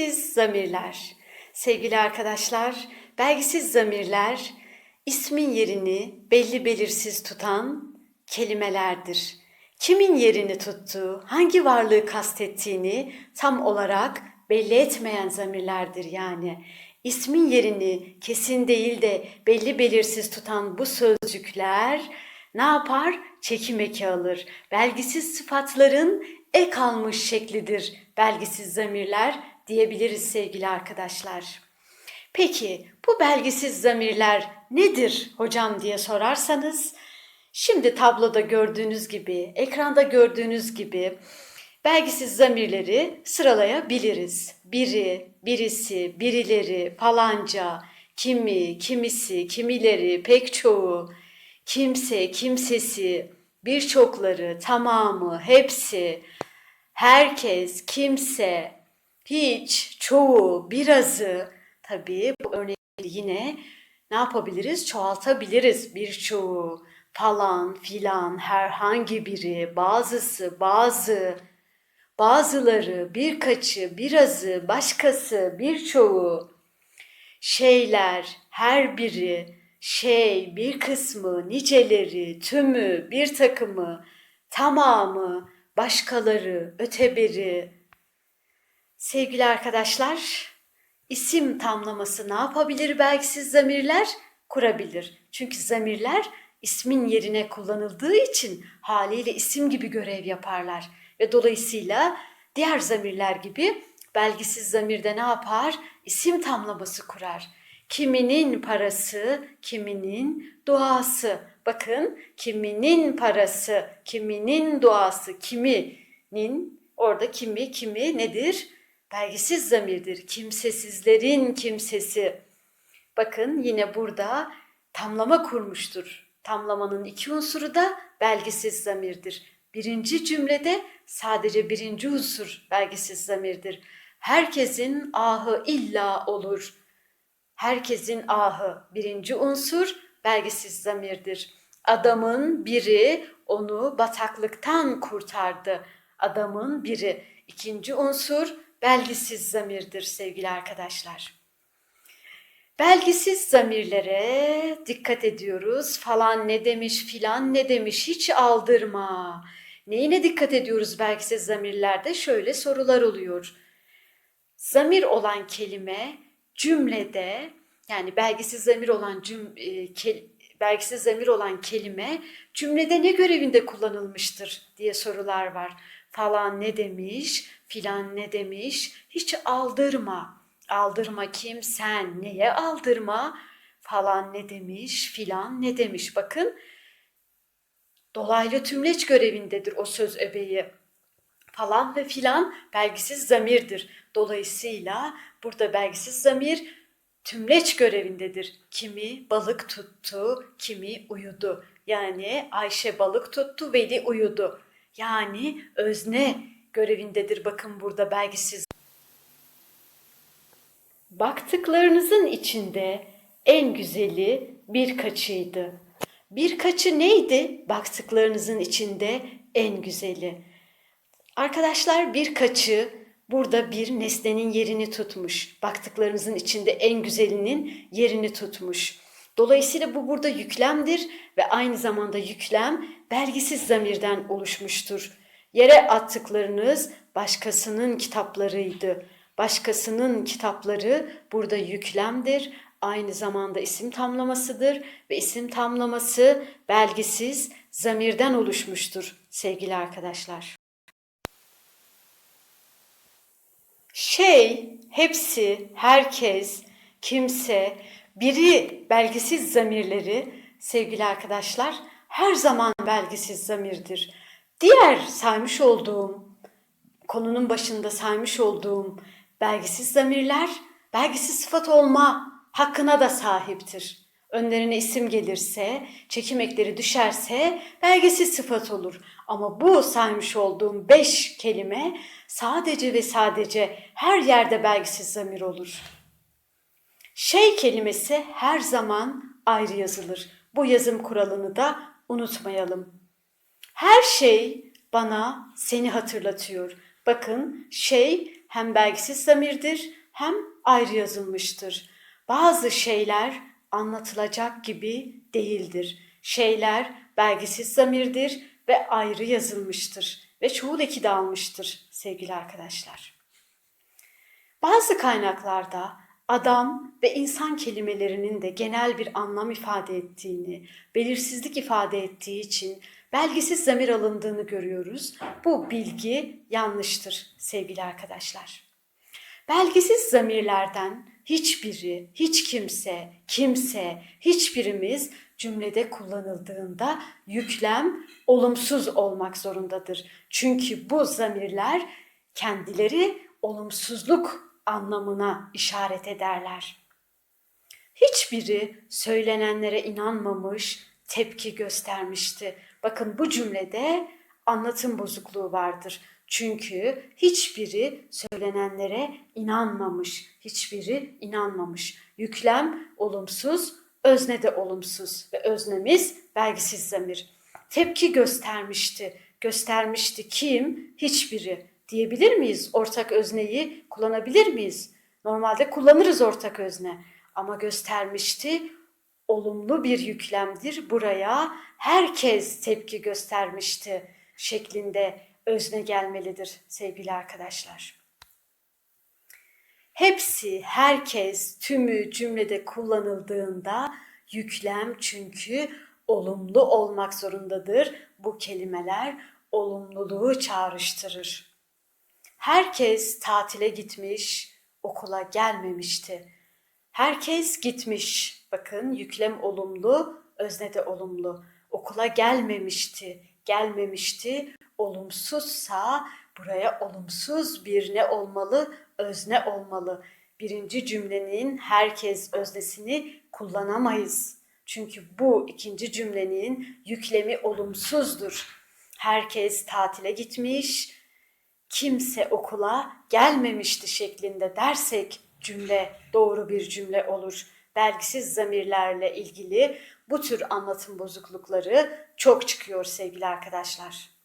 Belgisiz zamirler. Sevgili arkadaşlar, belgisiz zamirler ismin yerini belli belirsiz tutan kelimelerdir. Kimin yerini tuttuğu, hangi varlığı kastettiğini tam olarak belli etmeyen zamirlerdir yani. İsmin yerini kesin değil de belli belirsiz tutan bu sözcükler ne yapar? Çekim eki alır. Belgisiz sıfatların ek almış şeklidir belgisiz zamirler diyebiliriz sevgili arkadaşlar. Peki bu belgisiz zamirler nedir hocam diye sorarsanız şimdi tabloda gördüğünüz gibi, ekranda gördüğünüz gibi belgisiz zamirleri sıralayabiliriz. Biri, birisi, birileri, falanca, kimi, kimisi, kimileri, pek çoğu, kimse, kimsesi, birçokları, tamamı, hepsi, herkes, kimse, hiç, çoğu, birazı. Tabii bu örneği yine ne yapabiliriz? Çoğaltabiliriz birçoğu, falan, filan, herhangi biri, bazısı, bazı, bazıları, birkaçı, birazı, başkası, birçoğu, şeyler, her biri, şey, bir kısmı, niceleri, tümü, bir takımı, tamamı, başkaları, öteberi. Sevgili arkadaşlar, isim tamlaması ne yapabilir belgisiz zamirler? Kurabilir. Çünkü zamirler ismin yerine kullanıldığı için haliyle isim gibi görev yaparlar. Ve dolayısıyla diğer zamirler gibi belgisiz zamirde ne yapar? İsim tamlaması kurar. Kiminin parası, kiminin duası. Bakın kiminin parası, kiminin duası, kiminin orada kimi kimi nedir? Belgisiz zamirdir. Kimsesizlerin kimsesi. Bakın yine burada tamlama kurmuştur. Tamlamanın iki unsuru da belgisiz zamirdir. Birinci cümlede sadece birinci unsur belgisiz zamirdir. Herkesin ahı illa olur. Herkesin ahı birinci unsur belgisiz zamirdir. Adamın biri onu bataklıktan kurtardı. Adamın biri ikinci unsur belgisiz zamirdir sevgili arkadaşlar. Belgisiz zamirlere dikkat ediyoruz. Falan ne demiş, filan ne demiş hiç aldırma. Neyine dikkat ediyoruz belgisiz zamirlerde? Şöyle sorular oluyor. Zamir olan kelime cümlede yani belgisiz zamir olan cüm, e, ke, belgisiz zamir olan kelime cümlede ne görevinde kullanılmıştır diye sorular var. Falan ne demiş, filan ne demiş, hiç aldırma. Aldırma kim sen, neye aldırma? Falan ne demiş, filan ne demiş. Bakın dolaylı tümleç görevindedir o söz öbeği. Falan ve filan belgisiz zamirdir. Dolayısıyla burada belgisiz zamir tümleç görevindedir. Kimi balık tuttu, kimi uyudu. Yani Ayşe balık tuttu, Veli uyudu. Yani özne görevindedir bakın burada belgisiz. Baktıklarınızın içinde en güzeli birkaçıydı. Birkaçı neydi? Baktıklarınızın içinde en güzeli. Arkadaşlar birkaçı burada bir nesnenin yerini tutmuş. Baktıklarınızın içinde en güzelinin yerini tutmuş. Dolayısıyla bu burada yüklemdir ve aynı zamanda yüklem belgisiz zamirden oluşmuştur. Yere attıklarınız başkasının kitaplarıydı. Başkasının kitapları burada yüklemdir. Aynı zamanda isim tamlamasıdır ve isim tamlaması belgisiz zamirden oluşmuştur sevgili arkadaşlar. Şey, hepsi, herkes, kimse, biri belgisiz zamirleri sevgili arkadaşlar her zaman belgisiz zamirdir. Diğer saymış olduğum konunun başında saymış olduğum belgisiz zamirler belgisiz sıfat olma hakkına da sahiptir. Önlerine isim gelirse, çekim ekleri düşerse belgesiz sıfat olur. Ama bu saymış olduğum beş kelime sadece ve sadece her yerde belgisiz zamir olur. Şey kelimesi her zaman ayrı yazılır. Bu yazım kuralını da unutmayalım. Her şey bana seni hatırlatıyor. Bakın şey hem belgisiz zamirdir hem ayrı yazılmıştır. Bazı şeyler anlatılacak gibi değildir. Şeyler belgisiz zamirdir ve ayrı yazılmıştır ve çoğul eki de sevgili arkadaşlar. Bazı kaynaklarda adam ve insan kelimelerinin de genel bir anlam ifade ettiğini, belirsizlik ifade ettiği için belgisiz zamir alındığını görüyoruz. Bu bilgi yanlıştır sevgili arkadaşlar. Belgisiz zamirlerden hiçbiri, hiç kimse, kimse, hiçbirimiz cümlede kullanıldığında yüklem olumsuz olmak zorundadır. Çünkü bu zamirler kendileri olumsuzluk anlamına işaret ederler. Hiçbiri söylenenlere inanmamış, tepki göstermişti. Bakın bu cümlede anlatım bozukluğu vardır. Çünkü hiçbiri söylenenlere inanmamış, hiçbiri inanmamış. Yüklem olumsuz, özne de olumsuz ve öznemiz belgisiz zamir. Tepki göstermişti. Göstermişti kim? Hiçbiri. Diyebilir miyiz? Ortak özneyi kullanabilir miyiz? Normalde kullanırız ortak özne. Ama göstermişti olumlu bir yüklemdir. Buraya herkes tepki göstermişti şeklinde özne gelmelidir sevgili arkadaşlar. Hepsi, herkes, tümü cümlede kullanıldığında yüklem çünkü olumlu olmak zorundadır. Bu kelimeler olumluluğu çağrıştırır. Herkes tatile gitmiş, okula gelmemişti. Herkes gitmiş. Bakın yüklem olumlu, özne de olumlu. Okula gelmemişti, gelmemişti. Olumsuzsa buraya olumsuz bir ne olmalı? Özne olmalı. Birinci cümlenin herkes öznesini kullanamayız. Çünkü bu ikinci cümlenin yüklemi olumsuzdur. Herkes tatile gitmiş, kimse okula gelmemişti şeklinde dersek cümle doğru bir cümle olur. Belgisiz zamirlerle ilgili bu tür anlatım bozuklukları çok çıkıyor sevgili arkadaşlar.